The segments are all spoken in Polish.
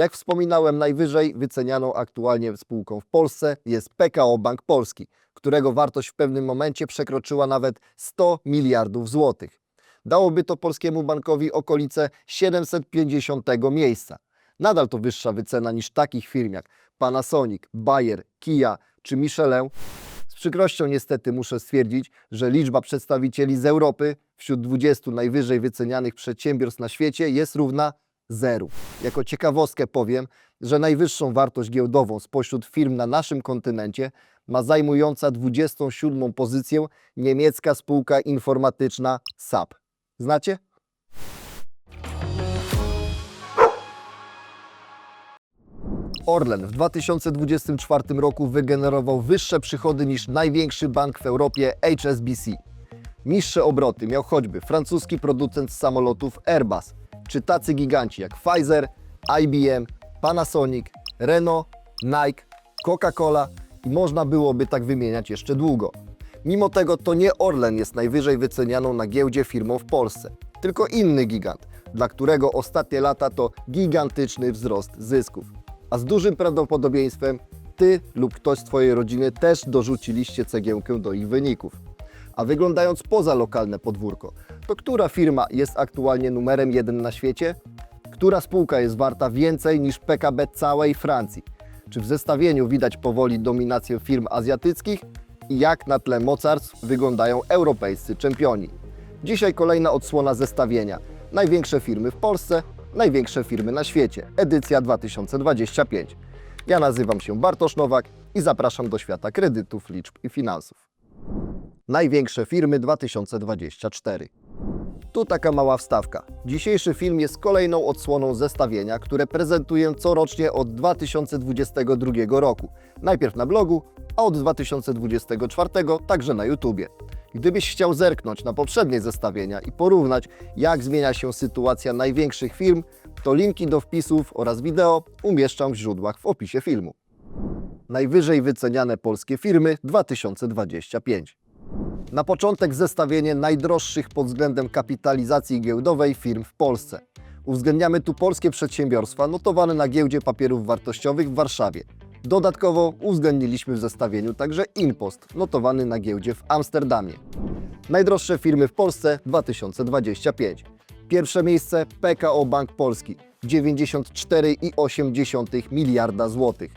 Jak wspominałem, najwyżej wycenianą aktualnie spółką w Polsce jest PKO Bank Polski, którego wartość w pewnym momencie przekroczyła nawet 100 miliardów złotych. Dałoby to polskiemu bankowi okolice 750 miejsca. Nadal to wyższa wycena niż takich firm jak Panasonic, Bayer, Kia czy Michelin. Z przykrością niestety muszę stwierdzić, że liczba przedstawicieli z Europy wśród 20 najwyżej wycenianych przedsiębiorstw na świecie jest równa zeru. Jako ciekawostkę powiem, że najwyższą wartość giełdową spośród firm na naszym kontynencie ma zajmująca 27 pozycję niemiecka spółka informatyczna SAP. Znacie? Orlen w 2024 roku wygenerował wyższe przychody niż największy bank w Europie HSBC. Niższe obroty miał choćby francuski producent samolotów Airbus, czy tacy giganci jak Pfizer, IBM, Panasonic, Renault, Nike, Coca-Cola i można byłoby tak wymieniać jeszcze długo. Mimo tego to nie Orlen jest najwyżej wycenianą na giełdzie firmą w Polsce, tylko inny gigant, dla którego ostatnie lata to gigantyczny wzrost zysków. A z dużym prawdopodobieństwem Ty lub ktoś z Twojej rodziny też dorzuciliście cegiełkę do ich wyników. A wyglądając poza lokalne podwórko, to która firma jest aktualnie numerem jeden na świecie? Która spółka jest warta więcej niż PKB całej Francji? Czy w zestawieniu widać powoli dominację firm azjatyckich? I jak na tle mocarstw wyglądają europejscy czempioni? Dzisiaj kolejna odsłona zestawienia. Największe firmy w Polsce, największe firmy na świecie. Edycja 2025. Ja nazywam się Bartosz Nowak i zapraszam do świata kredytów, liczb i finansów. Największe firmy 2024. Tu taka mała wstawka. Dzisiejszy film jest kolejną odsłoną zestawienia, które prezentuję corocznie od 2022 roku. Najpierw na blogu, a od 2024 także na YouTubie. Gdybyś chciał zerknąć na poprzednie zestawienia i porównać, jak zmienia się sytuacja największych firm, to linki do wpisów oraz wideo umieszczam w źródłach w opisie filmu. Najwyżej wyceniane polskie firmy 2025. Na początek zestawienie najdroższych pod względem kapitalizacji giełdowej firm w Polsce. Uwzględniamy tu polskie przedsiębiorstwa notowane na giełdzie papierów wartościowych w Warszawie. Dodatkowo uwzględniliśmy w zestawieniu także Impost, notowany na giełdzie w Amsterdamie. Najdroższe firmy w Polsce 2025. Pierwsze miejsce PKO Bank Polski 94,8 miliarda złotych.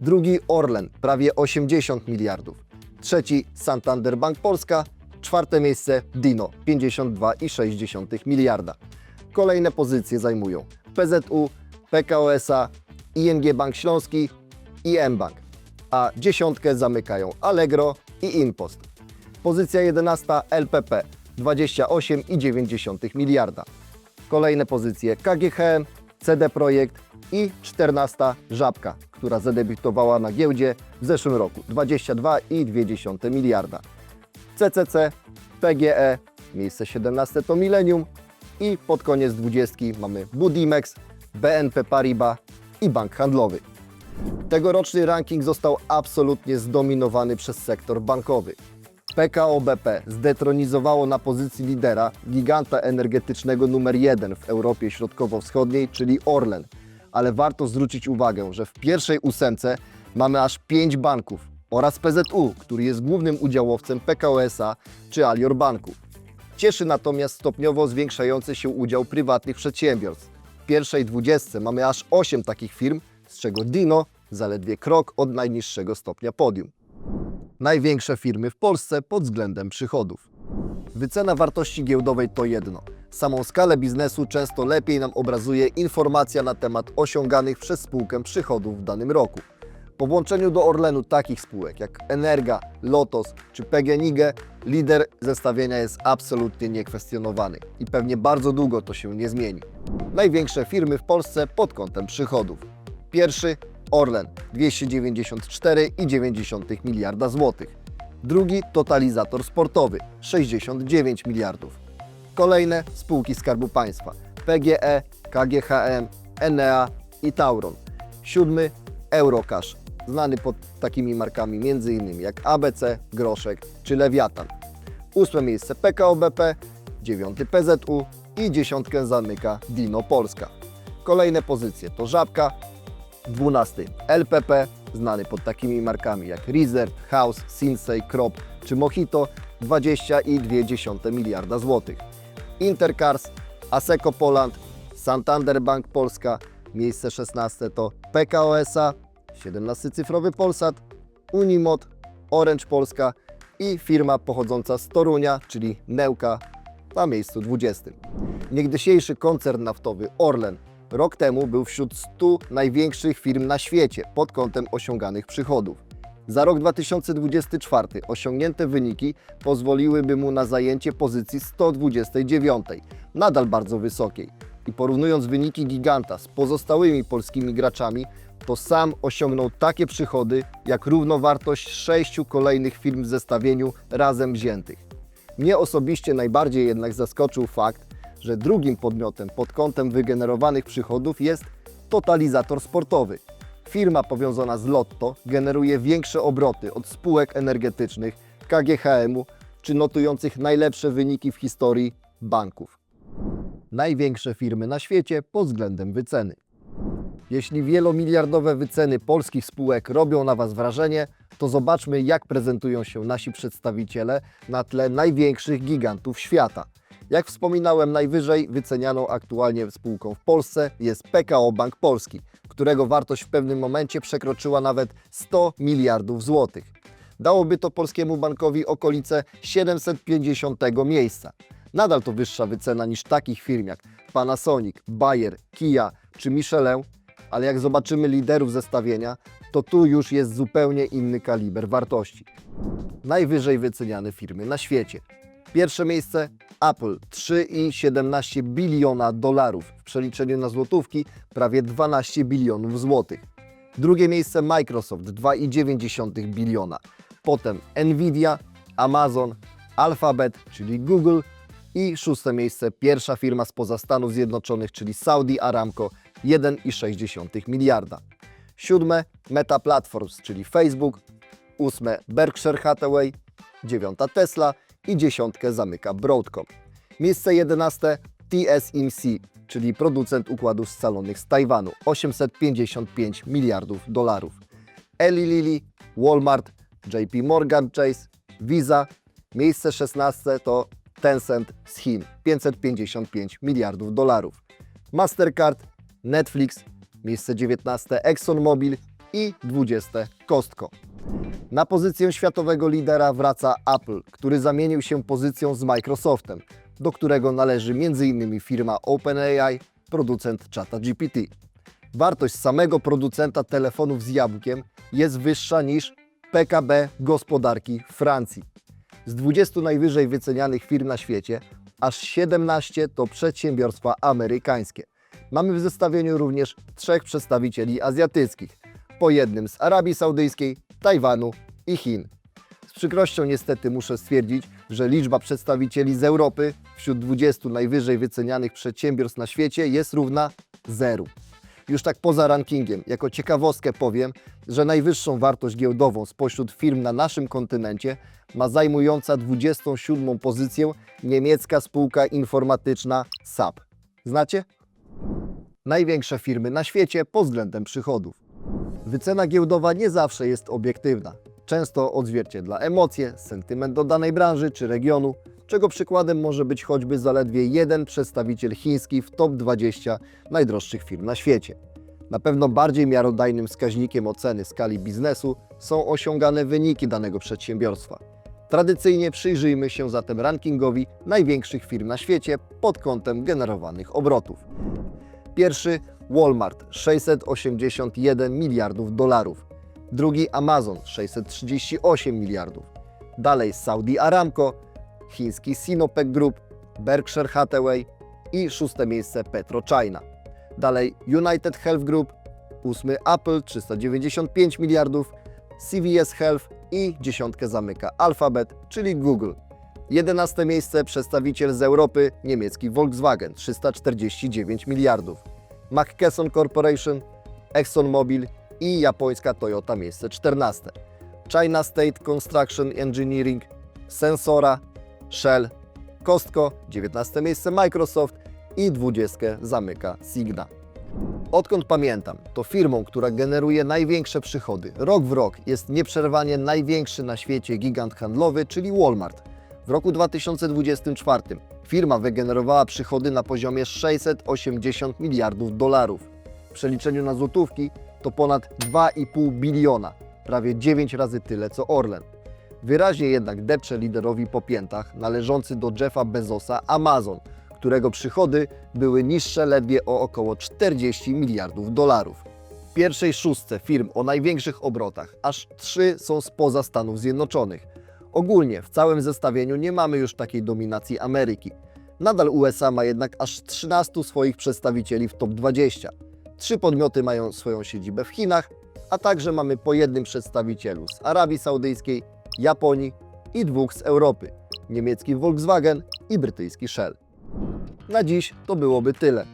Drugi Orlen prawie 80 miliardów. Trzeci Santander Bank Polska. Czwarte miejsce Dino 52,6 miliarda. Kolejne pozycje zajmują PZU, PKO SA, ING Bank Śląski i mBank. A dziesiątkę zamykają Allegro i Impost. Pozycja 11 LPP 28,9 miliarda. Kolejne pozycje KGHM, CD Projekt i 14 Żabka, która zadebiutowała na giełdzie w zeszłym roku 22,2 miliarda. CCC, PGE, miejsce 17 to Millennium i pod koniec 20 mamy Budimex, BNP Paribas i Bank Handlowy. Tegoroczny ranking został absolutnie zdominowany przez sektor bankowy. PKO BP zdetronizowało na pozycji lidera giganta energetycznego numer jeden w Europie Środkowo-Wschodniej, czyli Orlen. Ale warto zwrócić uwagę, że w pierwszej ósemce mamy aż pięć banków oraz PZU, który jest głównym udziałowcem PKO SA czy Alior Banku. Cieszy natomiast stopniowo zwiększający się udział prywatnych przedsiębiorstw. W pierwszej dwudziestce mamy aż 8 takich firm, z czego Dino zaledwie krok od najniższego stopnia podium. Największe firmy w Polsce pod względem przychodów. Wycena wartości giełdowej to jedno. Samą skalę biznesu często lepiej nam obrazuje informacja na temat osiąganych przez spółkę przychodów w danym roku. Po włączeniu do Orlenu takich spółek jak Energa, Lotos czy PGNiG, lider zestawienia jest absolutnie niekwestionowany i pewnie bardzo długo to się nie zmieni. Największe firmy w Polsce pod kątem przychodów. Pierwszy Orlen 294,9 miliarda złotych. Drugi totalizator sportowy 69 miliardów. Kolejne spółki Skarbu Państwa PGE, KGHM, Enea i Tauron. Siódmy Eurocash, znany pod takimi markami m.in. jak ABC, Groszek czy Lewiatan. Ósme miejsce PKO BP, dziewiąty PZU i dziesiątkę zamyka Dino Polska. Kolejne pozycje to Żabka, 12 LPP, znany pod takimi markami jak Reserve, House, Sinsei, Crop czy Mojito, 20,2 miliarda złotych. Intercars, Aseco Poland, Santander Bank Polska, miejsce 16 to PKO SA, 17-cyfrowy Polsat, Unimod, Orange Polska i firma pochodząca z Torunia, czyli Neuka na miejscu 20. Niegdysiejszy koncern naftowy Orlen rok temu był wśród 100 największych firm na świecie pod kątem osiąganych przychodów. Za rok 2024 osiągnięte wyniki pozwoliłyby mu na zajęcie pozycji 129, nadal bardzo wysokiej. I porównując wyniki giganta z pozostałymi polskimi graczami, to sam osiągnął takie przychody jak równowartość sześciu kolejnych firm w zestawieniu razem wziętych. Mnie osobiście najbardziej jednak zaskoczył fakt, że drugim podmiotem pod kątem wygenerowanych przychodów jest totalizator sportowy. Firma powiązana z Lotto generuje większe obroty od spółek energetycznych, KGHM-u czy notujących najlepsze wyniki w historii banków. Największe firmy na świecie pod względem wyceny. Jeśli wielomiliardowe wyceny polskich spółek robią na Was wrażenie, to zobaczmy, jak prezentują się nasi przedstawiciele na tle największych gigantów świata. Jak wspominałem, najwyżej wycenianą aktualnie spółką w Polsce jest PKO Bank Polski, którego wartość w pewnym momencie przekroczyła nawet 100 miliardów złotych. Dałoby to polskiemu bankowi okolice 750 miejsca. Nadal to wyższa wycena niż takich firm jak Panasonic, Bayer, Kia czy Michelin, ale jak zobaczymy liderów zestawienia, to tu już jest zupełnie inny kaliber wartości. Najwyżej wyceniane firmy na świecie. Pierwsze miejsce Apple 3,17 biliona dolarów, w przeliczeniu na złotówki prawie 12 bilionów złotych. Drugie miejsce Microsoft 2,9 biliona. Potem Nvidia, Amazon, Alphabet, czyli Google i szóste miejsce pierwsza firma spoza Stanów Zjednoczonych, czyli Saudi Aramco 1,6 miliarda. Siódme Meta Platforms, czyli Facebook. Ósme Berkshire Hathaway. Dziewiąta Tesla i dziesiątkę zamyka Broadcom. Miejsce jedenaste TSMC, czyli producent układów scalonych z Tajwanu, 855 miliardów dolarów. Eli Lilly, Walmart, JP Morgan Chase, Visa. Miejsce 16 to Tencent z Chin, 555 miliardów dolarów. Mastercard, Netflix, miejsce 19 ExxonMobil i 20 Costco. Na pozycję światowego lidera wraca Apple, który zamienił się pozycją z Microsoftem, do którego należy m.in. firma OpenAI, producent czata GPT. Wartość samego producenta telefonów z jabłkiem jest wyższa niż PKB gospodarki Francji. Z 20 najwyżej wycenianych firm na świecie, aż 17 to przedsiębiorstwa amerykańskie. Mamy w zestawieniu również trzech przedstawicieli azjatyckich, po jednym z Arabii Saudyjskiej, Tajwanu i Chin. Z przykrością niestety muszę stwierdzić, że liczba przedstawicieli z Europy wśród 20 najwyżej wycenianych przedsiębiorstw na świecie jest równa zeru. Już tak poza rankingiem, jako ciekawostkę powiem, że najwyższą wartość giełdową spośród firm na naszym kontynencie ma zajmująca 27 pozycję niemiecka spółka informatyczna SAP. Znacie? Największe firmy na świecie pod względem przychodów. Wycena giełdowa nie zawsze jest obiektywna. Często odzwierciedla emocje, sentyment do danej branży czy regionu, czego przykładem może być choćby zaledwie jeden przedstawiciel chiński w top 20 najdroższych firm na świecie. Na pewno bardziej miarodajnym wskaźnikiem oceny skali biznesu są osiągane wyniki danego przedsiębiorstwa. Tradycyjnie przyjrzyjmy się zatem rankingowi największych firm na świecie pod kątem generowanych obrotów. Pierwszy Walmart 681 miliardów dolarów. Drugi Amazon 638 miliardów. Dalej Saudi Aramco, chiński Sinopec Group, Berkshire Hathaway i szóste miejsce PetroChina. Dalej United Health Group, ósmy Apple 395 miliardów, CVS Health i dziesiątkę zamyka Alphabet, czyli Google. Jedenaste miejsce przedstawiciel z Europy, niemiecki Volkswagen 349 miliardów. McKesson Corporation, ExxonMobil i japońska Toyota miejsce 14. China State Construction Engineering, Sensora, Shell, Costco, 19 miejsce Microsoft i 20 zamyka Signa. Odkąd pamiętam, to firmą, która generuje największe przychody. Rok w rok jest nieprzerwanie największy na świecie gigant handlowy, czyli Walmart. W roku 2024 firma wygenerowała przychody na poziomie 680 miliardów dolarów. W przeliczeniu na złotówki to ponad 2,5 biliona, prawie 9 razy tyle co Orlen. Wyraźnie jednak depcze liderowi po piętach należący do Jeffa Bezosa Amazon, którego przychody były niższe ledwie o około 40 miliardów dolarów. W pierwszej szóstce firm o największych obrotach aż trzy są spoza Stanów Zjednoczonych. Ogólnie w całym zestawieniu nie mamy już takiej dominacji Ameryki. Nadal USA ma jednak aż 13 swoich przedstawicieli w top 20. Trzy podmioty mają swoją siedzibę w Chinach, a także mamy po jednym przedstawicielu z Arabii Saudyjskiej, Japonii i dwóch z Europy niemiecki Volkswagen i brytyjski Shell. Na dziś to byłoby tyle.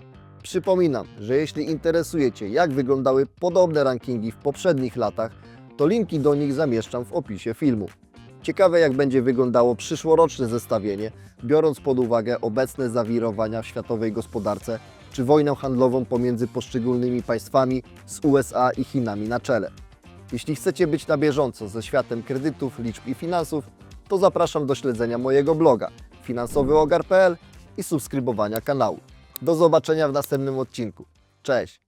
Przypominam, że jeśli interesuje Cię, jak wyglądały podobne rankingi w poprzednich latach, to linki do nich zamieszczam w opisie filmu. Ciekawe, jak będzie wyglądało przyszłoroczne zestawienie, biorąc pod uwagę obecne zawirowania w światowej gospodarce czy wojnę handlową pomiędzy poszczególnymi państwami z USA i Chinami na czele. Jeśli chcecie być na bieżąco ze światem kredytów, liczb i finansów, to zapraszam do śledzenia mojego bloga finansowyogar.pl i subskrybowania kanału. Do zobaczenia w następnym odcinku. Cześć!